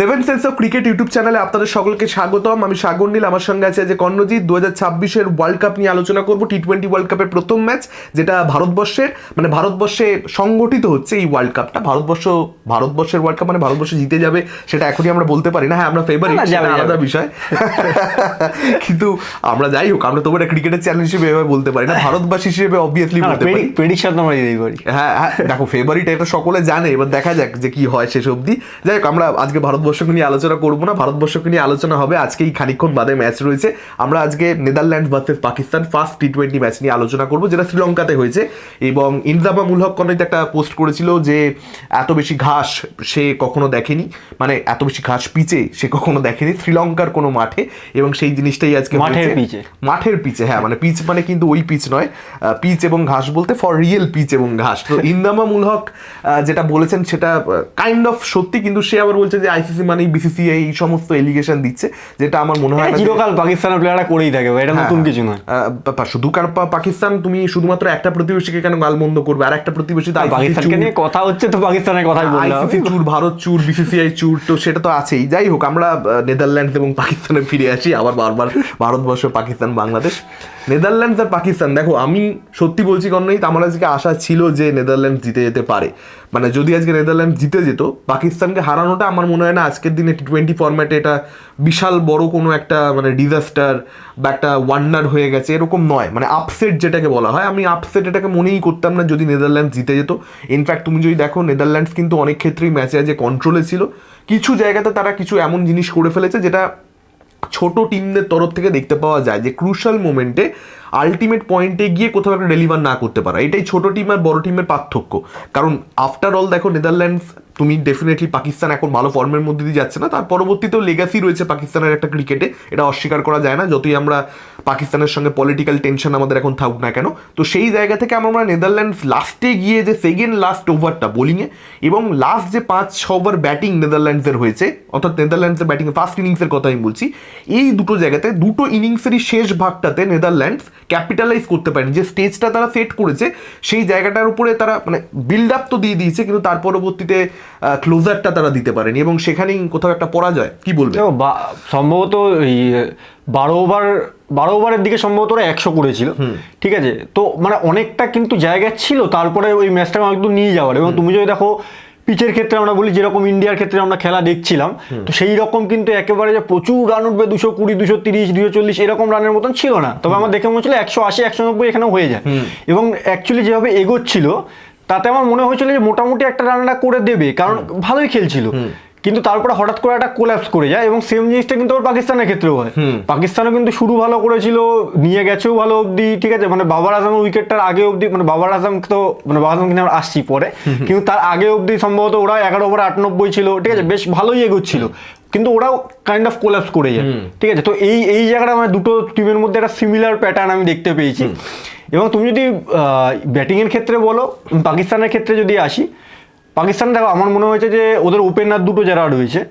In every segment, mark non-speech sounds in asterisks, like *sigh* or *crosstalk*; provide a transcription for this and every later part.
Seven sense of cricket YouTube চ্যানেলে আপনাদের সকলকে স্বাগতম। আমি সাগর নীল আমার সঙ্গে আছে যে কর্ণজিৎ। দু হাজার ছাব্বিশের ওয়ার্ল্ড কাপ নিয়ে আলোচনা করব। টি টোয়েন্টি ওয়ার্ল্ড কাপের প্রথম ম্যাচ যেটা ভারতবর্ষের মানে ভারতবর্ষে সংগঠিত হচ্ছে এই ওয়ার্ল্ড কাপটা ভারতবর্ষ ভারতবর্ষের ওয়ার্ল্ড কাপ মানে ভারতবর্ষ জিতে যাবে সেটা এখনই আমরা বলতে পারি না। হ্যাঁ আমরা ফেভারিট আলাদা বিষয়। কিন্তু আমরা যাই হোক আমরা তোমার ক্রিকেটের চ্যানেল হিসেবে এভাবে বলতে পারি না। ভারতবাসী হিসেবে অবভিয়াসলি বলতে পারি। প্রেডিকশন আমরা দিতেই পারি। হ্যাঁ হ্যাঁ দেখো ফেভারিট এটা সকলে জানে। এবার দেখা যাক যে কি হয় শেষ অবধি। যাই হোক আমরা আজকে ভারতবর্ষকে নিয়ে আলোচনা করব না ভারতবর্ষকে নিয়ে আলোচনা হবে। আজকেই খানিকক্ষণ বাদে ম্যাচ রয়েছে। আমরা আজকে Netherland versus Pakistan first T twenty match নিয়ে আলোচনা করব যেটা শ্রীলঙ্কাতে হয়েছে। এবং ইনজামা মুলহক কনিত একটা পোস্ট করেছিল যে এত বেশি ঘাস সে কখনো দেখেনি। মানে এত বেশি ঘাস পিচে সে কখনো দেখেনি শ্রীলঙ্কার কোনো মাঠে। এবং সেই জিনিসটাই আজকে মাঠের পিচে। মাঠের পিচে হ্যাঁ মানে পিচ মানে কিন্তু ওই পিচ নয়। পিচ এবং ঘাস বলতে ফর রিয়েল পিচ এবং ঘাস। তো ইন্দামা মুলহক আহ, যেটা বলেছেন সেটা কাইন্ড অফ সত্যি কিন্তু সে আবার বলছে যে আইসিসি মানে বিসিসিআই এই সমস্ত এলিগেশন দিচ্ছে যেটা আমার মনে হয় চিরকাল পাকিস্তানের প্লেয়াররা করেই থাকে এটা হ্যাঁ, নতুন কিছু নয়। শুধু কার পাকিস্তান তুমি শুধুমাত্র একটা প্রতিবেশীকে কেন গালমন্দ করবে? আর একটা প্রতিবেশী তো পাকিস্তানকে নিয়ে কথা হচ্ছে তো পাকিস্তানের কথাই বললাম। আইসিসি চুর ভারত চুর বিসিসিআই চুর তো সেটা তো আছেই। যাই হোক আমরা নেদারল্যান্ডস এবং পাকিস্তানে ফিরে আসি। আবার বারবার ভারতবর্ষ পাকিস্তান বাংলাদেশ। নেদারল্যান্ডস আর পাকিস্তান। দেখো, আমি সত্যি বলছি কারণেই আমার আজকে আশা ছিল যে নেদারল্যান্ডস জিতে যেতে পারে। মানে যদি আজকে নেদারল্যান্ডস জিতে যেত, পাকিস্তানকে হারানোটা আমার মনে হয় না আজকের দিনে টি টোয়েন্টি ফরম্যাটে এটা বিশাল বড় কোনো একটা মানে ডিজাস্টার বা একটা ওয়ান্ডার হয়ে গেছে, এরকম নয়। মানে আপসেট যেটাকে বলা হয়, আমি আপসেট এটাকে মনেই করতাম না যদি নেদারল্যান্ডস জিতে যেত। ইনফ্যাক্ট তুমি যদি দেখো, নেদারল্যান্ডস কিন্তু অনেক ক্ষেত্রেই ম্যাচে আজ কন্ট্রোলে ছিল। কিছু জায়গাতে তারা কিছু এমন জিনিস করে ফেলেছে, যেটা ছোট টিমদের তরফ থেকে দেখতে পাওয়া যায় যে ক্রুশাল মোমেন্টে আলটিমেট পয়েন্টে গিয়ে কোথাও একটা ডেলিভার না করতে পারা। এটাই ছোট টিম আর বড় টিমের পার্থক্য। কারণ আফটার অল দেখো নেদারল্যান্ডস তুমি ডেফিনেটলি পাকিস্তান এখন ভালো ফর্মের মধ্যে দিয়ে যাচ্ছে না। তার পরবর্তীতেও লেগাসি রয়েছে পাকিস্তানের একটা ক্রিকেটে এটা অস্বীকার করা যায় না, যতই আমরা পাকিস্তানের সঙ্গে পলিটিক্যাল টেনশন আমাদের এখন থাকুক না কেন। তো সেই জায়গা থেকে আমরা নেদারল্যান্ডস লাস্টে গিয়ে যে সেকেন্ড লাস্ট ওভারটা বোলিংয়ে এবং লাস্ট যে পাঁচ, ছ ওভার ব্যাটিং নেদারল্যান্ডসের হয়েছে, অর্থাৎ নেদারল্যান্ডসের ব্যাটিং ফার্স্ট ইনিংসের কথা আমি বলছি, এই দুটো জায়গাতে দুটো ইনিংসেরই শেষ ভাগটাতে নেদারল্যান্ডস ক্যাপিটালাইজ করতে পারেনি। যে স্টেজটা তারা সেট করেছে, সেই জায়গাটার উপরে তারা মানে বিল্ড আপ তো দিয়ে দিয়েছে, কিন্তু তার পরবর্তীতে ক্লোজারটা তারা দিতে পারেনি এবং সেখানেই কোথাও একটা পরাজয় কি বলবে সম্ভবত এই বারো ওভার বারো ওভারের দিকে সম্ভবত ওরা একশো করেছিল। ঠিক আছে? তো মানে অনেকটা কিন্তু জায়গা ছিল তারপরে ওই ম্যাচটা আমার একদম নিয়ে যাওয়ার। এবং তুমি যদি দেখো পিচের ক্ষেত্রে আমরা বলি যেরকম ইন্ডিয়ার ক্ষেত্রে আমরা খেলা দেখছিলাম তো সেই রকম কিন্তু একেবারে যে প্রচুর রান উঠবে দুশো কুড়ি দুশো তিরিশ দুশো চল্লিশ এরকম রানের মতন ছিল না। তবে আমার দেখে মনে হচ্ছিল একশো আশি একশো নব্বই এখানে হয়ে যায়। এবং অ্যাকচুয়ালি যেভাবে এগোচ্ছিল তাতে আমার মনে হয়েছিল যে মোটামুটি একটা রানটা করে দেবে কারণ ভালোই খেলছিল। কিন্তু তারপরে হঠাৎ করে একটা কোল্যাপস করে যায় এবং সেম জিনিসটা কিন্তু আবার পাকিস্তানের ক্ষেত্রেও হয়। পাকিস্তানও কিন্তু শুরু ভালো করেছিল নিয়ে গেছেও ভালো অবধি ঠিক আছে? মানে বাবার আজমের উইকেটটার আগে অবধি মানে বাবার আজম তো মানে বাবার আজম কিন্তু আমরা আসছি পরে। কিন্তু তার আগে অবধি সম্ভবত ওরা এগারো ওভার আটানব্বই ছিল ঠিক আছে? বেশ ভালোই এগোচ্ছিল। কিন্তু ওরাও কাইন্ড অফ কোল্যাপস করে যায়। ঠিক আছে? তো এই এই জায়গাটা মানে দুটো টিমের মধ্যে একটা সিমিলার প্যাটার্ন আমি দেখতে পেয়েছি। এবং তুমি যদি ব্যাটিংয়ের ক্ষেত্রে বলো পাকিস্তানের ক্ষেত্রে যদি আসি পাকিস্তান দেখো আমার মনে হয়েছে যে ওদের ওপেনার দুটো যারা রয়েছে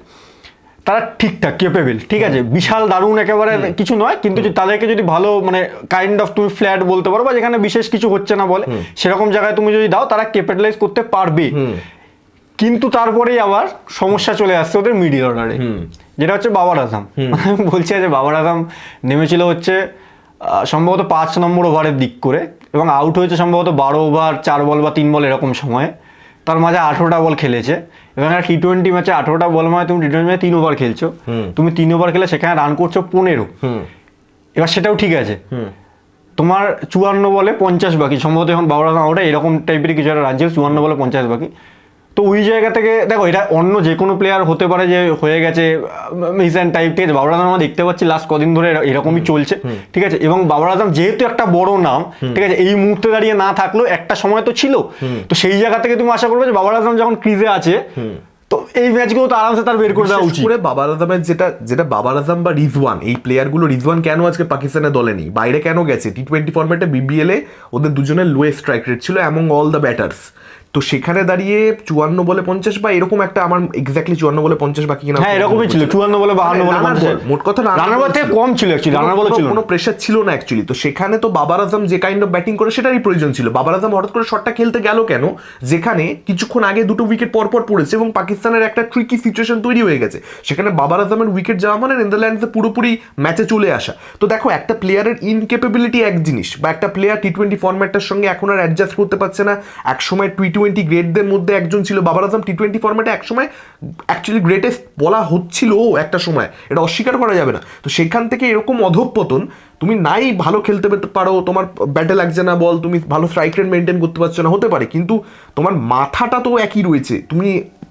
তারা ঠিকঠাক কেপেবল ঠিক আছে? বিশাল দারুণ একেবারে কিছু নয় কিন্তু তাদেরকে যদি ভালো মানে কাইন্ড অফ তুমি ফ্ল্যাট বলতে পারো বা যেখানে বিশেষ কিছু হচ্ছে না বলে সেরকম জায়গায় তুমি যদি দাও তারা ক্যাপিটালাইজ করতে পারবে। কিন্তু তারপরেই আবার সমস্যা চলে আসছে ওদের মিডিল অর্ডারে যেটা হচ্ছে বাবার আজম *laughs* বলছে যে বাবার আজম নেমেছিল হচ্ছে সম্ভবত পাঁচ নম্বর ওভারের দিক করে এবং আউট হয়েছে সম্ভবত বারো ওভার চার বল বা তিন বল এরকম সময়ে। তার মাঝে আঠেরোটা বল খেলেছে। এবং একটা টি টোয়েন্টি ম্যাচে আঠেরোটা বল মানে তুমি টি টোয়েন্টি ম্যাচে তিন ওভার খেলছো। তুমি তিন ওভার খেলে সেখানে রান করছ পনেরো। এবার সেটাও ঠিক আছে। তোমার চুয়ান্ন বলে পঞ্চাশ বাকি। সম্ভবত এখন বাবর ওটা এরকম টাইপের কিছু একটা রান ছিল চুয়ান্ন বলে পঞ্চাশ বাকি। তো ওই জায়গা থেকে দেখো এটা অন্য যে কোনো প্লেয়ার হতে পারে যে হয়ে গেছে মিসান টাইপ ঠিক আছে বাবর আজম আমরা দেখতে পাচ্ছি লাস্ট কদিন ধরে এরকমই চলছে ঠিক আছে? এবং বাবর আজম যেহেতু একটা বড় নাম ঠিক আছে এই মুহূর্তে দাঁড়িয়ে না থাকলেও একটা সময় তো ছিল। তো সেই জায়গা থেকে তুমি আশা করবে যে বাবর আজম যখন ক্রিজে আছে তো এই ম্যাচগুলো তো আরামসে তার বের করে দেওয়া উচিত। করে বাবার আজমের যেটা যেটা বাবার আজম বা রিজওয়ান এই প্লেয়ারগুলো রিজওয়ান কেন আজকে পাকিস্তানের দলে নেই? বাইরে কেন গেছে? টি টোয়েন্টি ফর্মেটে বিবিএল ওদের দুজনের লোয়েস্ট স্ট্রাইক রেট ছিল অ্যামং অল দ্য ব্যাটার্স তো সেখানে দাঁড়িয়ে চুয়ান্ন বলে পঞ্চাশ বা এরকম একটা আমার এক্স্যাক্টলি চুয়ান্ন বলে পঞ্চাশ বাকি কিনা হ্যাঁ এরকমই ছিল চুয়ান্ন বলে বাহান্ন বলে পঞ্চাশ। বল, মোট কথা রানার বল থেকে কম ছিল অ্যাকচুয়ালি রানার বল কোনো- ছিল কোনো প্রেশার ছিল না অ্যাকচুয়ালি তো সেখানে তো বাবার আজম যে কাইন্ড অফ ব্যাটিং করে সেটারই প্রয়োজন ছিল। বাবার আজম হঠাৎ করে শটটা খেলতে গেল কেন? যেখানে কিছুক্ষণ আগে দুটো উইকেট পর পর পড়েছে এবং পাকিস্তানের একটা ট্রিকি সিচুয়েশন তৈরি হয়ে গেছে। সেখানে বাবার আজমের উইকেট যাওয়া মানে নেদারল্যান্ডসে পুরোপুরি ম্যাচে চলে আসা। তো দেখো একটা প্লেয়ারের ইনকেপেবিলিটি এক জিনিস বা একটা প্লেয়ার টি টোয়েন্টি ফর্ম্যাটটার সঙ্গে এখন আর অ্যাডজাস্ট করতে পারছে না। এক সময় টি টোয়েন্টি গ্রেটদের মধ্যে একজন ছিল। বাবার আজম টি টোয়েন্টি ফর্ম্যাটে একসময় অ্যাকচুয়ালি গ্রেটেস্ট বলা হচ্ছিল একটা সময়। এটা অস্বীকার করা যাবে না। তো সেখান থেকে এরকম অধঃপতন, তুমি নাই ভালো খেলতে পেতে পারো, তোমার ব্যাটে লাগছে না বল, তুমি ভালো স্ট্রাইক রেট মেনটেন করতে পারছ না, হতে পারে। কিন্তু তোমার মাথাটা তো একই রয়েছে। তুমি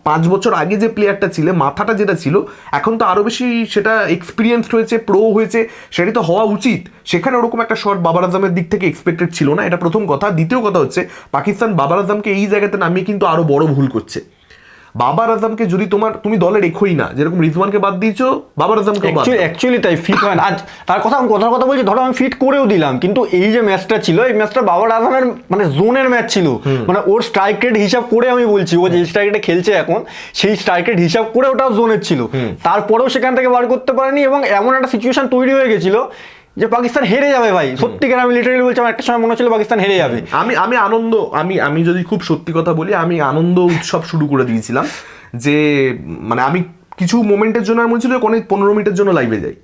পাঁচ বছর আগে যে প্লেয়ারটা ছিল, মাথাটা যেটা ছিল, এখন তো আরও বেশি সেটা এক্সপিরিয়েন্সড হয়েছে প্রো হয়েছে, সেটাই তো হওয়া উচিত। সেখানে ওরকম একটা শট বাবার আজমের দিক থেকে এক্সপেক্টেড ছিল না, এটা প্রথম কথা। দ্বিতীয় কথা হচ্ছে, পাকিস্তান বাবার আজমকে এই জায়গাতে নামিয়ে কিন্তু আরও বড় ভুল করছে। বাবার আজমকে যদি তোমার তুমি দলে রেখোই না যেরকম রিজওয়ানকে বাদ দিয়েছ বাবার আজমকে অ্যাকচুয়ালি তাই ফিট হয় না। আজ তার কথা আমি কথার কথা বলছি ধরো আমি ফিট করেও দিলাম কিন্তু এই যে ম্যাচটা ছিল এই ম্যাচটা বাবার আজমের মানে জোনের ম্যাচ ছিল। মানে ওর স্ট্রাইক রেট হিসাব করে আমি বলছি ও যে স্ট্রাইক রেটে খেলছে এখন সেই স্ট্রাইক রেট হিসাব করে ওটা জোনের ছিল। তারপরেও সেখান থেকে বার করতে পারেনি এবং এমন একটা সিচুয়েশন তৈরি হয়ে গেছিল যে পাকিস্তান হেরে যাবে ভাই। সত্যিকার আমি লিটারেলি বলছি আমার একটা সময় মনে হচ্ছিল পাকিস্তান হেরে যাবে। আমি আমি আনন্দ আমি আমি যদি খুব সত্যি কথা বলি আমি আনন্দ উৎসব শুরু করে দিয়েছিলাম যে মানে আমি কিছু মোমেন্টের জন্য আমি বলছিল ছিল অনেক পনেরো মিনিটের জন্য লাইভে যাই।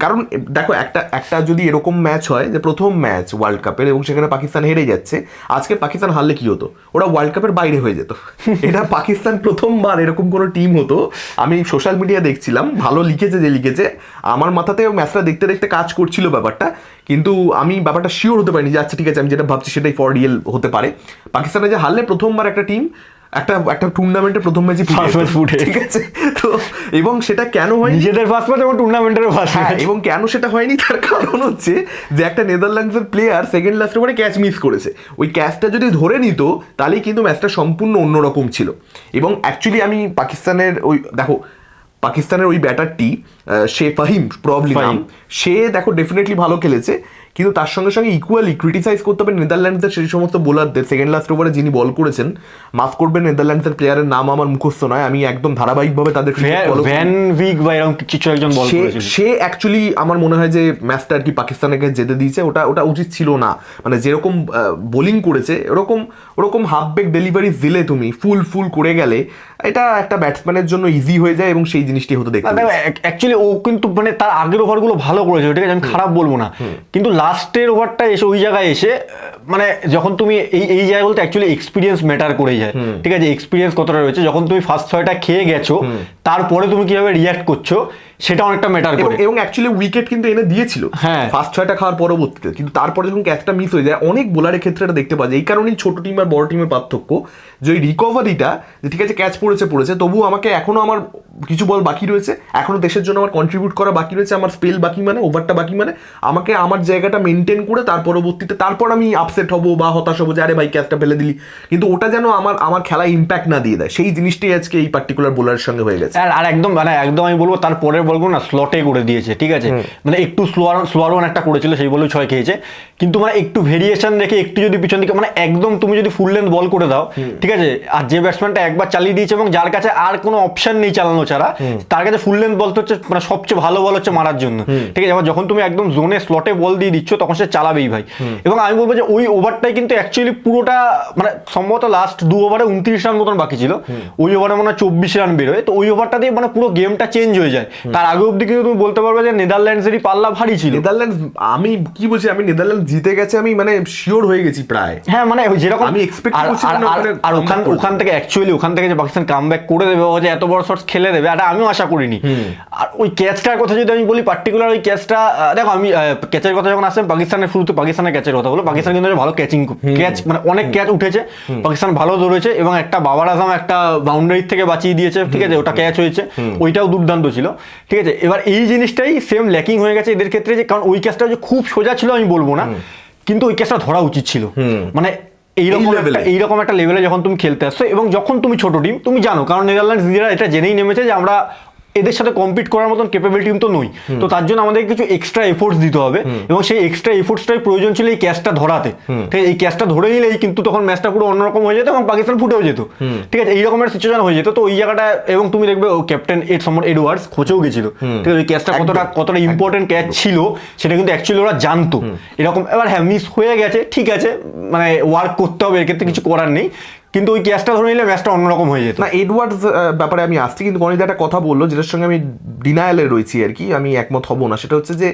কারণ দেখো একটা একটা যদি এরকম ম্যাচ হয় যে প্রথম ম্যাচ ওয়ার্ল্ড কাপের এবং সেখানে পাকিস্তান হেরে যাচ্ছে আজকে পাকিস্তান হারলে কি হতো? ওরা ওয়ার্ল্ড কাপের বাইরে হয়ে যেত। *laughs* এটা পাকিস্তান প্রথমবার এরকম কোনো টিম হতো। আমি সোশ্যাল মিডিয়া দেখছিলাম ভালো লিখেছে যে লিখেছে। আমার মাথাতে ম্যাচটা দেখতে দেখতে কাজ করছিল ব্যাপারটা। কিন্তু আমি ব্যাপারটা শিওর হতে পারিনি যে আচ্ছা ঠিক আছে আমি যেটা ভাবছি সেটাই ফর রিয়েল হতে পারে। পাকিস্তানে যে হারলে প্রথমবার একটা টিম একটা একটা টুর্নামেন্টে প্রথম ম্যাচে First match ফুটে। ঠিক আছে? তো এবং সেটা কেন হয়নি? নিজেদের ফার্স্ট ম্যাচ এবং টুর্নামেন্টের ফার্স্ট হ্যাঁ ম্যাচ এবং কেন সেটা হয়নি? তার কারণ হচ্ছে যে একটা নেদারল্যান্ডসের প্লেয়ার সেকেন্ড লাস্ট ওভারে ক্যাচ মিস করেছে। ওই ক্যাচটা যদি ধরে নিত তাহলেই কিন্তু ম্যাচটা সম্পূর্ণ অন্যরকম ছিল। এবং অ্যাকচুয়ালি আমি পাকিস্তানের ওই দেখো পাকিস্তানের ওই ব্যাটারটি সে ফাহিম প্রবলি নাম। সে দেখো ডেফিনেটলি ভালো খেলেছে। কিন্তু তার সঙ্গে সঙ্গে ইকুয়ালি ক্রিটিসাইজ করতে হবে নেদারল্যান্ডসের সেই সমস্ত বোলারদের সেকেন্ড লাস্ট ওভারে যিনি বল করেছেন মাফ করবেন নেদারল্যান্ডসের প্লেয়ারের নাম আমার মুখস্থ নয় আমি একদম ধারাবাহিকভাবে তাদের cricket follow ভ্যান উইক বা এরকম কিছু একজন বল সে অ্যাকচুয়ালি আমার মনে হয় যে ম্যাচটা আর কি পাকিস্তানকে যেতে দিয়েছে ওটা ওটা উচিত ছিল না। মানে যেরকম বোলিং করেছে ওরকম ওরকম হাফ বেক ডেলিভারি দিলে তুমি ফুল ফুল করে গেলে এটা একটা ব্যাটসম্যানের জন্য ইজি হয়ে যায় এবং সেই জিনিসটি হতে দেখতে। অ্যাকচুয়ালি ও কিন্তু মানে তার আগের ওভারগুলো ভালো করেছে ঠিক আছে আমি খারাপ বলব না। কিন্তু লাস্টের ওভারটা এসে ওই জায়গায় এসে মানে যখন তুমি এই এই জায়গাগুলোতে অ্যাকচুয়ালি এক্সপিরিয়েন্স ম্যাটার করে যায়। ঠিক আছে এক্সপিরিয়েন্স কতটা রয়েছে? যখন তুমি ফার্স্ট ছয়টা খেয়ে গেছো তারপরে তুমি কীভাবে রিয়াক্ট করছ সেটা অনেকটা ম্যাটার করে। এবং অ্যাকচুয়ালি উইকেট কিন্তু এনে দিয়েছিল। হ্যাঁ। ফার্স্ট ছয়টা খাওয়ার পরবর্তীতে। কিন্তু তারপরে যখন ক্যাচটা মিস হয়ে যায় অনেক বোলারের ক্ষেত্রে এটা দেখতে পাওয়া যায়। এই কারণেই ছোট টিম আর বড় টিমের পার্থক্য যে ওই রিকভারিটা যে ঠিক আছে ক্যাচ পড়েছে পড়েছে তবু আমাকে এখনও আমার কিছু বল বাকি রয়েছে। এখনও দেশের জন্য আমার কন্ট্রিবিউট করা বাকি রয়েছে আমার স্পেল বাকি মানে ওভারটা বাকি মানে। আমাকে আমার জায়গাটা মেনটেন করে তার পরবর্তীতে তারপর আমি আপসেট হব বা হতাশ হব যে আরে ভাই ক্যাচটা ফেলে দিলি। কিন্তু ওটা যেন আমার আমার খেলায় ইম্প্যাক্ট না দিয়ে দেয়। সেই জিনিসটাই আজকে এই পার্টিকুলার বোলারের সঙ্গে হয়ে গেছে। আর একদম মানে একদম আমি বলব তার পরের বলগুলো না স্লটে করে দিয়েছে ঠিক আছে? মানে একটু স্লোয়ার স্লোয়ার ওয়ান একটা করেছিল সেই বলেও ছয় খেয়েছে। কিন্তু মানে একটু ভেরিয়েশন রেখে একটু যদি পিছন দিকে মানে একদম তুমি যদি ফুল লেন্থ বল করে দাও ঠিক আছে? আর যে ব্যাটসম্যানটা একবার চালিয়ে দিয়েছে এবং যার কাছে আর কোনো অপশন নেই চালানো ছাড়া তার কাছে ফুল লেন্থ বল তো হচ্ছে মানে সবচেয়ে ভালো বল হচ্ছে মারার জন্য। ঠিক আছে? এবার যখন তুমি একদম জোনে স্লটে বল দিয়ে দিচ্ছ তখন সে চালাবেই ভাই। এবং আমি বলব যে ওই ওভারটাই কিন্তু অ্যাকচুয়ালি পুরোটা মানে সম্ভবত লাস্ট দু ওভারে উনত্রিশ রান মতন বাকি ছিল। ওই ওভারে মনে হয় চব্বিশ রান বেরোয়। তো ওই ওভারটা দিয়ে মানে পুরো গেমটা চেঞ্জ হয়ে যায়। তার আগে অব্দি কিন্তু তুমি বলতে পারবে যে নেদারল্যান্ডসেরই পাল্লা ভারী ছিল। নেদারল্যান্ডস আমি কি বলছি আমি নেদারল্যান্ড জিতে গেছে আমি মানে শিওর হয়ে গেছি প্রায়। হ্যাঁ মানে যেরকম আমি আর- করছিলাম আর- না আর- ওখানে ওখান থেকে অ্যাকচুয়ালি ওখান থেকে যে পাকিস্তান কাম করে দেবে ও যে এত বড় শটস খেলে দেবে এটা আমিও আশা করিনি। আর ওই ক্যাচটার কথা যদি আমি বলি পার্টিকুলার ওই ক্যাচটা দেখো আমি ক্যাচের কথা যখন আসেন পাকিস্তানের শুরুতে পাকিস্তানের ক্যাচের কথা বলো পাকিস্তান কিন্তু ভালো ক্যাচিং ক্যাচ মানে অনেক ক্যাচ উঠেছে। পাকিস্তান ভালো ধরেছে এবং একটা বাবার আজম একটা বাউন্ডারি থেকে বাঁচিয়ে দিয়েছে ঠিক আছে? ওটা ক্যাচ হয়েছে। ওইটাও দুর্দান্ত ছিল ঠিক আছে? এবার এই জিনিসটাই সেম ল্যাকিং হয়ে গেছে এদের ক্ষেত্রে যে কারণ ওই ক্যাচটা যে খুব সোজা ছিল আমি বলব না। কিন্তু ওই ক্যাচটা ধরা উচিত ছিল। মানে এইরকম। এইরকম একটা লেভেলে যখন তুমি খেলতে আসছো এবং যখন তুমি ছোট টিম তুমি জানো কারণ নেদারল্যান্ডস নিজেরা এটা জেনেই নেমেছে যে আমরা এদের সাথে কম্পিট করার মতন ক্যাপাবিলিটি তো নই। তো তার জন্য আমাদের কিছু এক্সট্রা এফোর্টস দিতে হবে এবং সেই এক্সট্রা এফোর্টসটাই প্রয়োজন ছিল এই ক্যাচটা ধরাতে। ঠিক আছে এই ক্যাচটা ধরে নিলেই কিন্তু তখন ম্যাচটা পুরো অন্যরকম হয়ে যেত এবং পাকিস্তান ফুটেও যেত। ঠিক আছে এই রকমের সিচুয়েশন হয়ে যেত। তো ওই জায়গাটা এবং তুমি দেখবে ও ক্যাপ্টেন এড সম্রাট এডওয়ার্ডস খোঁচেও গেছিল। ঠিক আছে ওই ক্যাচটা কতটা কতটা ইম্পর্টেন্ট ক্যাচ ছিল সেটা কিন্তু অ্যাকচুয়ালি ওরা জানতো। এরকম এবার হ্যাঁ মিস হয়ে গেছে ঠিক আছে মানে ওয়ার্ক করতে হবে এক্ষেত্রে কিছু করার নেই। কিন্তু ওই ক্যাচটা ধরে নিলে ম্যাচটা অন্যরকম হয়ে যেত। না এডওয়ার্ডস ব্যাপারে আমি আসছি, কিন্তু গণিত একটা কথা বলল, যেটার সঙ্গে আমি ডিনায়ালে রয়েছি আর কি, আমি একমত হব না। সেটা হচ্ছে যে,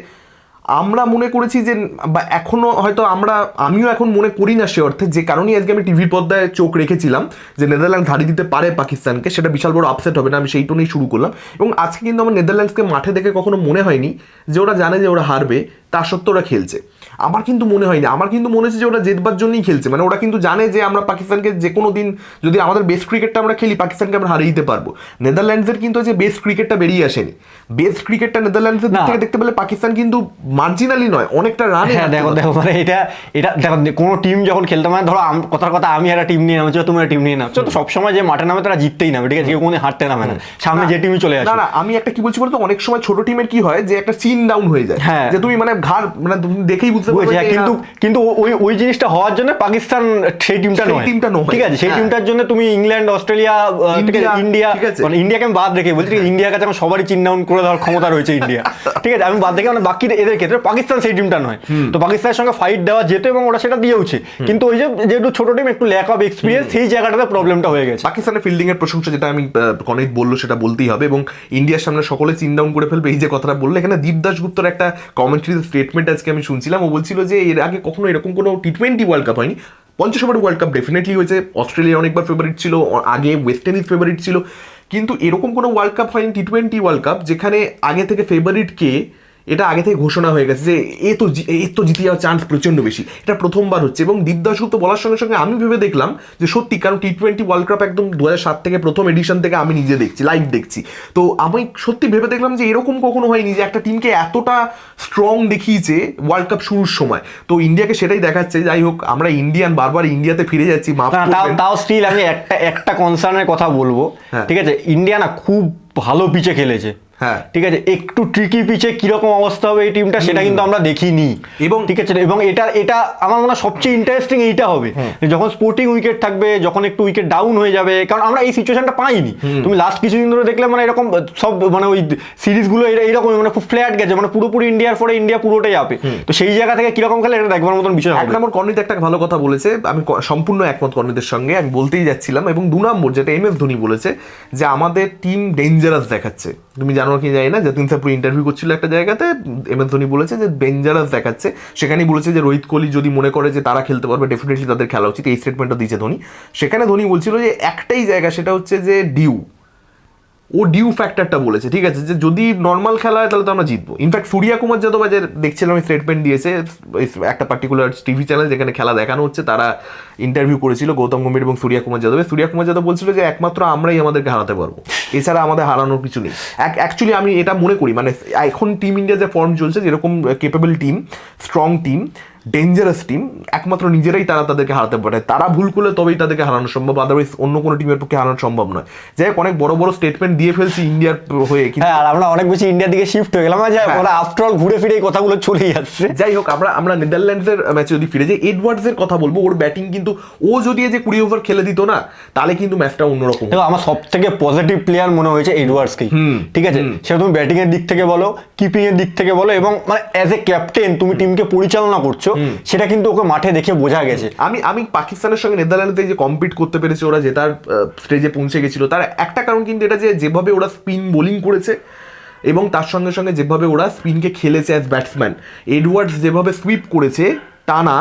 আমরা মনে করেছি যে, বা এখনও হয়তো আমরা, আমিও এখন মনে করি না সে অর্থে, যে কারণেই আজকে আমি টিভির পর্দায় চোখ রেখেছিলাম, যে নেদারল্যান্ড হারিয়ে দিতে পারে পাকিস্তানকে, সেটা বিশাল বড় আপসেট হবে না, আমি সেই টোনেই শুরু করলাম। এবং আজকে কিন্তু আমার নেদারল্যান্ডসকে মাঠে দেখে কখনো মনে হয়নি যে ওরা জানে যে ওরা হারবে, তা সত্ত্বেও ওরা খেলছে। আমার কিন্তু মনে হয়নি। আমার কিন্তু মনে হচ্ছে যে ওরা জেতবার জন্যই খেলছে। মানে ওরা কিন্তু জানে যে আমরা পাকিস্তানকে যে কোনো দিন যদি আমাদের বেস্ট ক্রিকেটটা আমরা খেলি পাকিস্তানকে আমরা হারিয়ে দিতে পারব। নেদারল্যান্ডসের কিন্তু যে বেস্ট ক্রিকেটটা বেরিয়ে আসেনি। বেস্ট ক্রিকেটটা নেদারল্যান্ডসের দিক থেকে দেখতে পেলে পাকিস্তান কিন্তু মার্জিনালি নয় অনেকটা রানে হ্যাঁ দেখো দেখো মানে এটা এটা দেখো কোনো টিম যখন খেলতে মানে ধরো কথার কথা আমি একটা টিম নিয়ে নামছি তুমি একটা টিম নিয়ে নামছো তো সবসময় যে মাঠে নামে তারা জিততেই নামে ঠিক আছে কেউ কোনো হারতে নামে না। সামনে যে টিমই চলে না আসে না আমি একটা কি বলছি বলতো অনেক সময় ছোট টিমের কি হয় যে একটা সিন ডাউন হয়ে যায়। হ্যাঁ। যে তুমি মানে ঘাড় মানে তুমি দেখেই বুঝতে বুঝেছি, হ্যাঁ, কিন্তু কিন্তু ওই ওই জিনিসটা হওয়ার জন্য পাকিস্তান সেই টিমটা নয়। টিমটা নয়। ঠিক আছে সেই হ্যাঁ। টিমটার জন্য তুমি ইংল্যান্ড অস্ট্রেলিয়া ইন্ডিয়া। মানে ইন্ডিয়াকে আমি বাদ রেখে বলছি ইন্ডিয়ার কাছে এখন সবারই ডাউন করে দেওয়ার ক্ষমতা রয়েছে ইন্ডিয়া। ঠিক আছে আমি বাদ রেখে মানে বাকি এদের ক্ষেত্রে পাকিস্তান সেই টিমটা নয়। তো পাকিস্তানের সঙ্গে ফাইট দেওয়া যেত এবং ওরা সেটা দিয়েওছে। কিন্তু ওই যে যেহেতু ছোট টিম একটু ল্যাক অফ এক্সপিরিয়েন্স সেই জায়গাটাতে প্রবলেমটা হয়ে গেছে। পাকিস্তানের ফিল্ডিং এর প্রশংসা যেটা আমি বলল সেটা বলতেই হবে এবং ইন্ডিয়ার সামনে সকলে চিন ডাউন করে ফেলবে এই যে কথাটা বলল। এখানে দীপ দাশগুপ্তর একটা কমেন্ট্রি স্টেটমেন্ট আজকে আমি শুনছিলাম ও বলছিল যে এর আগে কখনো এরকম কোনো টি টোয়েন্টি ওয়ার্ল্ড কাপ হয়নি। পঞ্চাশ ওভার ওয়ার্ল্ড কাপ ডেফিনেটলি হয়েছে। অস্ট্রেলিয়া অনেকবার ফেভারিট ছিল, আগে ওয়েস্ট ইন্ডিজ ফেভারিট ছিল। কিন্তু এরকম কোনো ওয়ার্ল্ড কাপ হয়নি টি টোয়েন্টি ওয়ার্ল্ড কাপ যেখানে আগে থেকে ফেভারিট কে এটা আগে থেকে ঘোষণা হয়ে গেছে যে এ তো এ তো জিতে যাওয়ার চান্স প্রচণ্ড বেশি। এটা প্রথমবার হচ্ছে এবং দীপদাসগুপ্ত বলার সঙ্গে সঙ্গে আমি ভেবে দেখলাম যে সত্যি কারণ টি টোয়েন্টি ওয়ার্ল্ড কাপ একদম দু সাত থেকে প্রথম এডিশন থেকে আমি নিজে দেখছি লাইভ দেখছি। তো আমি সত্যি ভেবে দেখলাম যে এরকম কখনো হয়নি যে একটা টিমকে এতটা স্ট্রং দেখিয়েছে ওয়ার্ল্ড কাপ শুরুর সময়। তো ইন্ডিয়াকে সেটাই দেখাচ্ছে যাই হোক আমরা ইন্ডিয়ান বারবার ইন্ডিয়াতে ফিরে যাচ্ছি তাও স্টিল আমি একটা একটা কনসার্নের কথা বলব। হ্যাঁ। ঠিক আছে ইন্ডিয়া না খুব ভালো পিচে খেলেছে। হ্যাঁ। ঠিক আছে একটু ট্রিকি পিচে কীরকম অবস্থা হবে এই টিমটা সেটা কিন্তু আমরা দেখিনি। এবং- ঠিক আছে এবং এটা এটা আমার মনে হয় সবচেয়ে ইন্টারেস্টিং এইটা হবে। যখন স্পোর্টিং উইকেট থাকবে যখন একটু উইকেট ডাউন হয়ে যাবে কারণ আমরা এই সিচুয়েশনটা পাইনি। তুমি লাস্ট কিছুদিন ধরে দেখলে মানে এরকম সব মানে ওই সিরিজগুলো এরকম মানে খুব ফ্ল্যাট গেছে মানে পুরোপুরি ইন্ডিয়ার পরে ইন্ডিয়া পুরোটাই আপে তো সেই জায়গা থেকে কীরকম খেলে এটা দেখবার মতন বিষয় এক নম্বর কর্ণিত একটা ভালো কথা বলেছে আমি সম্পূর্ণ একমত কর্ণিতের সঙ্গে আমি বলতেই যাচ্ছিলাম এবং দু নম্বর যেটা এম এস ধোনি বলেছে যে আমাদের টিম ডেঞ্জারাস দেখাচ্ছে। তুমি জানো কি জানি না, যতীন সাপুর ইন্টারভিউ করছিল একটা জায়গাতে, এম এস ধোনি বলেছে যে ডেঞ্জারাস দেখাচ্ছে। সেখানেই বলেছে যে রোহিত কোহলি যদি মনে করে যে তারা খেলতে পারবে ডেফিনেটলি তাদের খেলা উচিত, এই স্টেটমেন্টটা দিয়েছে ধোনি। সেখানে ধোনি বলছিল যে একটাই জায়গা, সেটা হচ্ছে যে ডিউ। ও ডিউ ফ্যাক্টরটা বলেছে, ঠিক আছে? যে যদি নর্মাল খেলা হয়, তাহলে তো আমরা জিতবো। ইনফ্যাক্ট সূর্যা কুমার যাদব আজ দেখছিলাম স্টেটমেন্ট দিয়েছে একটা পার্টিকুলার টিভি চ্যানেল যেখানে খেলা দেখানো হচ্ছে, তারা ইন্টারভিউ করেছিল গৌতম গম্ভীর এবং সূর্যা কুমার যাদবের সূর্যা কুমার যাদব বলছিল যে একমাত্র আমরাই আমাদেরকে হারাতে পারব। এছাড়া আমাদের হারানোর কিছু নেই। অ্যাকচুয়ালি আমি এটা মনে করি মানে এখন টিম ইন্ডিয়া যে ফর্ম চলছে যেরকম capable team strong team dangerous team একমাত্র নিজেরাই তারা তাদেরকে হারাতে পারে। তারা ভুল করলে তবেই তাদেরকে হারানো সম্ভব আদারওয়াইজ অন্য কোনো টিমের পক্ষে হারানো সম্ভব নয়। যাই হোক অনেক বড় বড় স্টেটমেন্ট দিয়ে ফেলছি ইন্ডিয়ার হয়ে কিন্তু হ্যাঁ আর আমরা অনেক বেশি ইন্ডিয়ার দিকে শিফট হয়ে গেলাম। যাই হ্যাঁ। ওরা আফটার অল ঘুরে ফিরে এই কথাগুলো চলে যাচ্ছে যাই হোক আমরা আমরা নেদারল্যান্ডসের ম্যাচে যদি ফিরে যাই এডওয়ার্ডসের কথা বলব ওর ব্যাটিং কিন্তু ও যদি এই যে কুড়ি ওভার খেলে দিত না তাহলে কিন্তু ম্যাচটা অন্যরকম দেখো আমার সব থেকে পজিটিভ প্লেয়ার মনে হয়েছে এডওয়ার্ডসকেই ঠিক আছে? সেটা তুমি ব্যাটিং এর দিক থেকে বলো কিপিং এর দিক থেকে বলো এবং মানে অ্যাজ এ ক্যাপ্টেন তুমি টিমকে পরিচালনা করছ সেটা কিন্তু ওকে মাঠে দেখে বোঝা গেছে। আমি আমি পাকিস্তানের সঙ্গে নেদারল্যান্ডে যে কম্পিট করতে পেরেছে ওরা জেতার স্টেজে পৌঁছে গেছিল তার একটা কারণ কিন্তু এটা যে যেভাবে ওরা স্পিন বোলিং করেছে এবং তার সঙ্গে সঙ্গে যেভাবে ওরা স্পিনকে খেলেছে অ্যাজ ব্যাটসম্যান এডওয়ার্ডস যেভাবে সুইপ করেছে টানা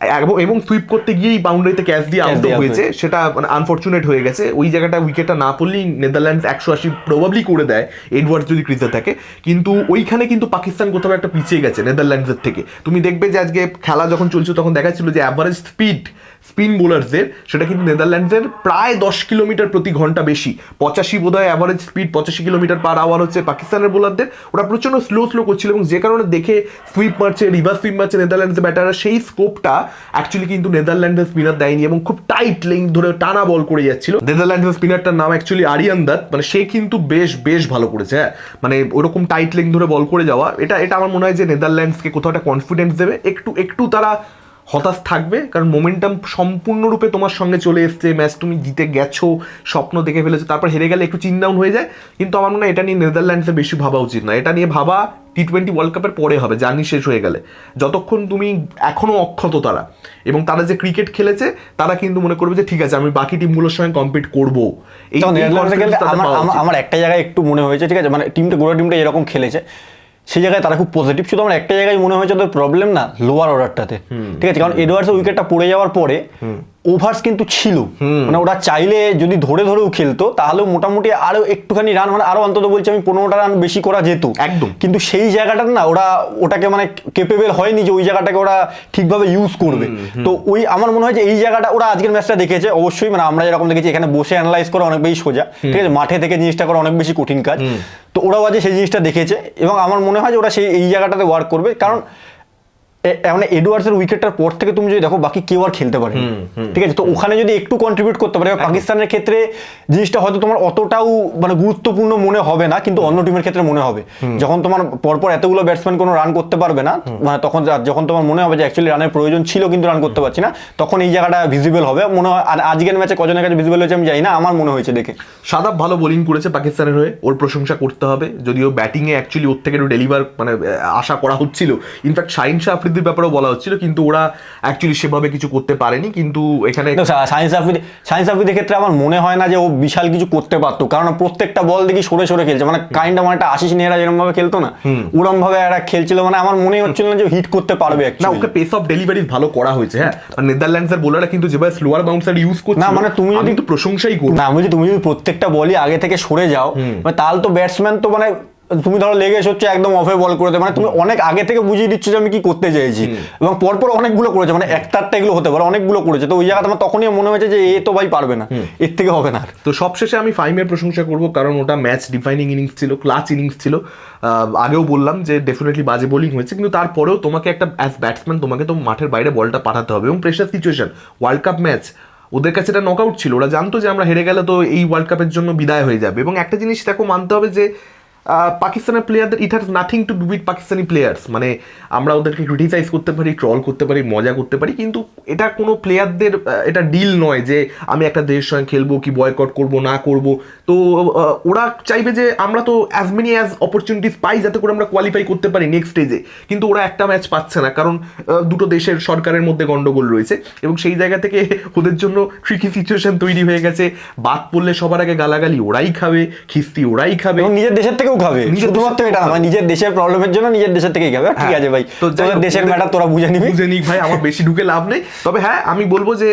এবং- সুইপ করতে গিয়েই বাউন্ডারিতে ক্যাচ দিয়ে আউট হয়েছে। সেটা মানে আনফর্চুনেট হয়ে গেছে। ওই জায়গাটা উইকেটটা না পড়লেই নেদারল্যান্ডস একশো আশি প্রবাবলি করে দেয় এডওয়ার্ডস যদি ক্রিজে থাকে। কিন্তু ওইখানে কিন্তু পাকিস্তান কোথাও একটা পিছিয়ে গেছে নেদারল্যান্ডসের থেকে। তুমি দেখবে যে আজকে খেলা যখন চলছে তখন দেখাচ্ছিল যে অ্যাভারেজ স্পিড স্পিন বোলারসদের সেটা কিন্তু নেদারল্যান্ডসের প্রায় দশ কিলোমিটার প্রতি ঘণ্টা বেশি। পঁচাশি বোধ হয় অ্যাভারেজ স্পিড পঁচাশি কিলোমিটার পার আওয়ার হচ্ছে পাকিস্তানের বোলারদের ওরা প্রচণ্ড স্লো স্লো করছিল এবং যে কারণে দেখে সুইপ মারছে রিভার্স সুইপ মারছে নেদারল্যান্ডসের ব্যাটাররা সেই স্কোপটা অ্যাকচুয়ালি কিন্তু নেদারল্যান্ডের স্পিনার দেয়নি এবং খুব টাইট লেন্থ ধরে টানা বল করে যাচ্ছিল। নেদারল্যান্ডের স্পিনারটার নাম অ্যাকচুয়ালি আরিয়ান দাত মানে সে কিন্তু বেশ বেশ ভালো করেছে হ্যাঁ। মানে ওরকম টাইট লেন্থ ধরে বল করে যাওয়া। এটা এটা আমার মনে হয় যে নেদারল্যান্ডসকে কোথাও একটা কনফিডেন্স দেবে। একটু একটু তারা হতাশ থাকবে কারণ মোমেন্টাম সম্পূর্ণরূপে তোমার সঙ্গে চলে এসছে ম্যাচ তুমি জিতে গেছো স্বপ্ন দেখে ফেলেছো তারপর হেরে গেলে একটু চিন ডাউন হয়ে যায়। কিন্তু আমার মনে হয় এটা নিয়ে নেদারল্যান্ডসে বেশি ভাবা উচিত না এটা নিয়ে ভাবা টি টোয়েন্টি ওয়ার্ল্ড কাপের পরে হবে জার্নি শেষ হয়ে গেলে। যতক্ষণ তুমি এখনও অক্ষত তারা এবং তারা যে ক্রিকেট খেলেছে তারা কিন্তু মনে করবে যে ঠিক আছে আমি বাকি টিমগুলোর সঙ্গে কম্পিট করব। এই। আমার একটা জায়গায় একটু মনে হয়েছে ঠিক আছে মানে টিমটা গোটা টিমটা এরকম খেলেছে। সেই জায়গায় তারা খুব পজিটিভ শুধু আমার একটা জায়গায় মনে হয়েছে ওদের প্রবলেম না লোয়ার অর্ডারটাতে ঠিক আছে? কারণ এডওয়ার্ডসের উইকেটটা পড়ে যাওয়ার পরে ওভার্স কিন্তু ছিল। মানে ওরা চাইলে যদি ধরে ধরেও খেলতো তাহলেও মোটামুটি আরও একটুখানি রান মানে আরও অন্তত বলছি আমি পনেরোটা রান বেশি করা যেত। একদম। কিন্তু সেই জায়গাটা না ওরা ওটাকে মানে কেপেবল হয়নি যে ওই জায়গাটাকে ওরা ঠিকভাবে ইউজ করবে। তো ওই আমার মনে হয় যে এই জায়গাটা ওরা আজকের ম্যাচটা দেখেছে। অবশ্যই মানে আমরা যেরকম দেখেছি এখানে বসে অ্যানালাইজ করা অনেক বেশি সোজা। ঠিক আছে? মাঠে থেকে জিনিসটা করা অনেক বেশি কঠিন কাজ। তো ওরাও আজ সেই জিনিসটা দেখেছে এবং আমার মনে হয় যে ওরা সেই এই জায়গাটাতে ওয়ার্ক করবে। কারণ মানে এডওয়ার্ডসের উইকেটটার পর থেকে তুমি যদি দেখো বাকি কেউ আর খেলতে পারে ঠিক আছে? তো ওখানে যদি একটু কন্ট্রিবিউট করতে পারে পাকিস্তানের ক্ষেত্রে জিনিসটা হয়তো তোমার অতটাও মানে গুরুত্বপূর্ণ মনে হবে না কিন্তু অন্য টিমের ক্ষেত্রে মনে হবে। যখন তোমার পরপর এতগুলো ব্যাটসম্যান কোনো রান করতে পারবে না মানে তখন যখন তোমার মনে হবে যে অ্যাকচুয়ালি রানের প্রয়োজন ছিল কিন্তু রান করতে পারছি না তখন এই জায়গাটা ভিজিবল হবে। মনে হয় আর আজকের ম্যাচে কজনের কাছে ভিজিবল হয়েছে আমি জানি না আমার মনে হয়েছে দেখে। সাদাব ভালো বোলিং করেছে পাকিস্তানের হয়ে ওর প্রশংসা করতে হবে। যদিও ব্যাটিংয়ে অ্যাকচুয়ালি ওর থেকে একটু ডেলিভার মানে আশা করা হচ্ছিল। ইনফ্যাক্ট শাহিন শাহ আফ্রিদির ব্যাপারেও বলা হচ্ছিল কিন্তু ওরা অ্যাকচুয়ালি সেভাবে কিছু করতে পারেনি কিন্তু এখানে সায়েন্স আফ্রিদি সায়েন্স আফ্রিদির ক্ষেত্রে আমার মনে হয় না যে ও বিশাল কিছু করতে পারতো কারণ প্রত্যেকটা বল দেখি সরে সরে খেলছে মানে কাইন্ড মানে একটা আশিস নেহরা যেরকম ভাবে খেলতো না ওরম ভাবে একটা খেলছিল মানে আমার মনে হচ্ছিল না যে হিট করতে পারবে না ওকে পেস অফ ডেলিভারি ভালো করা হয়েছে হ্যাঁ। আর নেদারল্যান্ডসের বোলাররা কিন্তু যেভাবে স্লোয়ার বাউন্সার ইউজ করছে না, মানে তুমি যদি- প্রশংসাই করব না আমি যদি তুমি যদি প্রত্যেকটা বলই আগে থেকে সরে যাও মানে তাহলে তো ব্যাটসম্যান তো মানে তুমি ধরো লেগে হচ্ছে একদম অফে বল করে দেবে মানে তুমি অনেক আগে থেকে বুঝিয়ে দিচ্ছ যে আমি কি করতে চাইছি। এবং পরপর অনেকগুলো করেছে মানে একটারটা এগুলো হতে পারে অনেকগুলো করেছে। তো ওই জায়গাতে আমার তখনই মনে হয়েছে যে এ তো ভাই পারবে না এর থেকে হবে না তো সবশেষে আমি ফাইমের প্রশংসা করব কারণ ওটা ম্যাচ ডিফাইনিং ইনিংস ছিল ক্লাচ ইনিংস ছিল। আগেও বললাম যে ডেফিনেটলি বাজে বোলিং হয়েছে কিন্তু তারপরেও তোমাকে একটা অ্যাজ ব্যাটসম্যান তোমাকে তো মাঠের বাইরে বলটা পাঠাতে হবে। এবং pressure situation world cup match ওদের কাছে এটা নকআউট ছিল। ওরা জানতো যে আমরা হেরে গেলে তো এই ওয়ার্ল্ড কাপের জন্য বিদায় হয়ে যাবে। এবং একটা জিনিস দেখো মানতে হবে যে পাকিস্তানের প্লেয়ারদের it has nothing to do with Pakistani players মানে আমরা ওদেরকে ক্রিটিসাইজ করতে পারি ট্রল করতে পারি, মজা করতে পারি, কিন্তু এটা কোনো প্লেয়ারদের এটা ডিল নয় যে আমি একটা দেশের সঙ্গে খেলব কি বয়কট করব, না করব। তো ওরা চাইবে যে আমরা তো অ্যাজ মেনি অ্যাজ অপরচুনিটিস পাই যাতে করে আমরা কোয়ালিফাই করতে পারি নেক্সট স্টেজে কিন্তু ওরা একটা ম্যাচ পাচ্ছে না, কারণ দুটো দেশের সরকারের মধ্যে গন্ডগোল রয়েছে এবং সেই জায়গা থেকে ওদের জন্য ট্রিকি সিচুয়েশন তৈরি হয়ে গেছে। বাদ পড়লে সবার আগে গালাগালি, ওরাই খাবে, খিস্তি ওরাই খাবে। নিজের দেশের থেকেও খাবে শুধুমাত্র এটা আমার নিজের দেশের প্রবলেমের জন্য নিজের দেশের থেকেই খাবে ঠিক হ্যাঁ, আছে ভাই। তোদের দেশের ম্যাটার তোরা বুঝে নিবি বুঝে নিক ভাই আমার বেশি ঢুকে লাভ নেই। তবে হ্যাঁ আমি বলব যে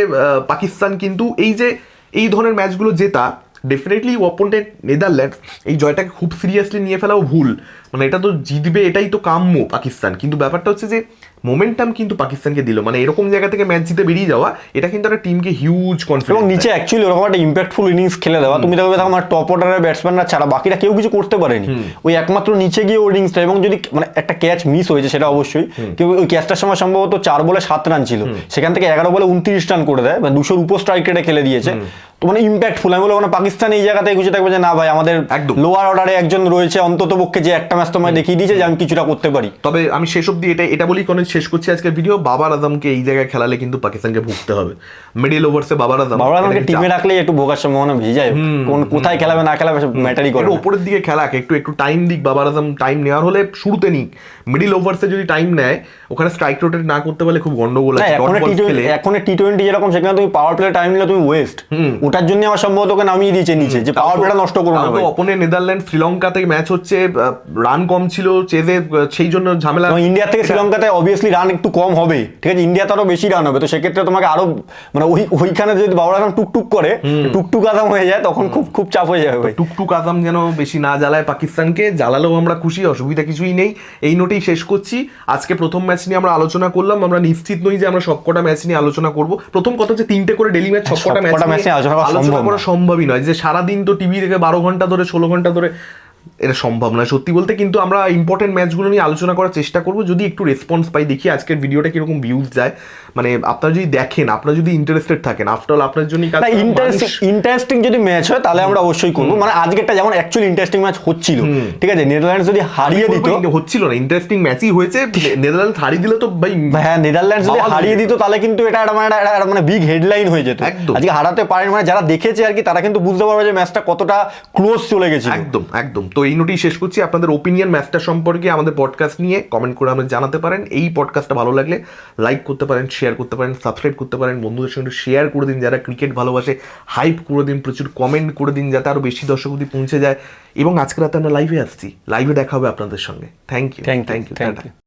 পাকিস্তান কিন্তু এই যে এই ধরনের ম্যাচগুলো জেতা ডেফিনেটলি অপোনেন্ট নেদারল্যান্ডস এই জয়টাকে খুব সিরিয়াসলি নিয়ে ফেলাও ভুল। মানে এটা তো জিতবে এটাই তো কাম্য পাকিস্তান। কিন্তু ব্যাপারটা হচ্ছে যে মোমেন্টাম কিন্তু পাকিস্তানকে দিল। মানে এরকম জায়গা থেকে ম্যাচ জিতে বেরিয়ে যাওয়া এটা কিন্তু একটা টিমকে হিউজ কনফিডেন্স এবং নিচে অ্যাকচুয়ালি ওরকম একটা ইম্প্যাক্টফুল ইনিংস খেলে দেওয়া। তুমি দেখবে দেখো আমার টপ অর্ডারের ব্যাটসম্যানরা ছাড়া বাকিরা কেউ কিছু করতে পারেনি। ওই একমাত্র নিচে গিয়ে ওই ইনিংসটা এবং যদি মানে একটা ক্যাচ মিস হয়েছে সেটা অবশ্যই। কিন্তু ওই ক্যাচটার সময় সম্ভবত চার বলে সাত রান ছিল। সেখান থেকে এগারো বলে উনত্রিশ রান করে দেয় মানে দুশোর উপর স্ট্রাইক রেটে খেলে দিয়েছে। মানে ইম্প্যাক্টফুল আমি বলব পাকিস্তান এই জায়গাতে খুশি থাকবে যে না ভাই আমাদের একদম। লোয়ার অর্ডারে একজন রয়েছে অন্তত পক্ষে যে একটা ম্যাচ তোমায় দেখিয়ে দিয়েছে যে আমি কিছুটা করতে পারি। তবে আমি শেষ অব্দি এটা এটা বলেই কোনো শেষ করছি আজকের ভিডিও বাবার আজমকে এই জায়গায় খেলালে কিন্তু পাকিস্তানকে ভুগতে হবে। মিডিল ওভার্সে বাবার আজম বাবরা কিন্তু টিমে রাখলে একটু ভোগার সম্ভাবনা বেশি যায়। কোন কোথায় খেলাবে না খেলাবে ম্যাটারই করে উপরের দিকে খেলাক একটু একটু টাইম দিক বাবার আজম টাইম নেওয়ার হলে শুরুতে নিক। মিডিল ওভার্সে যদি টাইম নেয় ওখানে স্ট্রাইক রোটেট না করতে পারলে খুব গন্ডগোল আছে এখন টি টোয়েন্টি যেরকম সেখানে তুমি পাওয়ার প্লে টাইম নিলে তুমি ওয়েস্ট ওটার জন্য আমার সম্ভবত ওকে নামিয়ে দিয়েছে নিচে যে পাওয়ার প্লেটা নষ্ট করো না। অপনে নেদারল্যান্ড শ্রীলঙ্কাতে ম্যাচ হচ্ছে রান কম ছিল চেজে সেই জন্য ঝামেলা। ইন্ডিয়া থেকে শ্রীলঙ্কাতে অবভিয়াসলি রান একটু কম হবে। ঠিক আছে ইন্ডিয়াতে আরও বেশি রান হবে। তো সেক্ষেত্রে তোমাকে আরও মানে ওই ওইখানে যদি বাবর আজম টুকটুক করে টুকটুক আদাম হয়ে যায় তখন খুব খুব চাপ হয়ে যাবে টুকটুক আজম যেন বেশি না জ্বালায় পাকিস্তানকে জ্বালালেও আমরা খুশি অসুবিধা কিছুই নেই। এই নোটেই শেষ করছি। আজকে প্রথম ম্যাচ নিয়ে আমরা আলোচনা করলাম। আমরা নিশ্চিত নই যে আমরা সবকটা ম্যাচ নিয়ে আলোচনা করব। প্রথম কথা হচ্ছে তিনটে করে ডেলি ম্যাচ সবকটা ম্যাচ আলোচনা করা। সম্ভবই নয়। যে সারাদিন তো টিভি থেকে বারো ঘণ্টা ধরে ষোলো ঘণ্টা ধরে এটা সম্ভব নয় সত্যি বলতে। কিন্তু আমরা ইম্পর্টেন্ট ম্যাচগুলো নিয়ে আলোচনা করার চেষ্টা করব। যদি একটু রেসপন্স পাই দেখি আজকের ভিডিওটা কীরকম ভিউজ যায় মানে আপনারা যদি দেখেন আপনারা যদি ইন্টারেস্টেড থাকেন আফটার অল আপনার জন্য না ইন্টারেস্টিং ইন্টারেস্টিং যদি ম্যাচ হয় তাহলে আমরা অবশ্যই করব। মানে আজকেরটা যেমন অ্যাকচুয়ালি ইন্টারেস্টিং ম্যাচ হচ্ছিল ঠিক আছে? নেদারল্যান্ডস যদি হারিয়ে দিত হচ্ছিল না ইন্টারেস্টিং ম্যাচই হয়েছে। নেদারল্যান্ড হারিয়ে দিলে তো ভাই হ্যাঁ নেদারল্যান্ডস যদি হারিয়ে দিত তাহলে কিন্তু এটা একটা মানে একটা- মানে বিগ হেডলাইন হয়ে যেত। আজকে হারাতে পারেন মানে যারা দেখেছে আর কি তারা কিন্তু বুঝতে পারবে যে ম্যাচটা কতটা ক্লোজ চলে গেছে একদম একদম। তো এই নোটেই শেষ করছি। আপনাদের ওপিনিয়ন ম্যাচটা সম্পর্কে আমাদের পডকাস্ট নিয়ে কমেন্ট করে আমাদের জানাতে পারেন। এই পডকাস্টটা ভালো লাগলে লাইক করতে পারেন শেয়ার করতে পারেন সাবস্ক্রাইব করতে পারেন বন্ধুদের সঙ্গে শেয়ার করে দিন যারা ক্রিকেট ভালোবাসে হাইপ করে দিন প্রচুর কমেন্ট করে দিন যাতে আরও বেশি দর্শক অবধি পৌঁছে যায়। এবং আজকে রাতে আমরা লাইভে আসছি। লাইভে দেখা হবে আপনাদের সঙ্গে। Thank you thank you thank you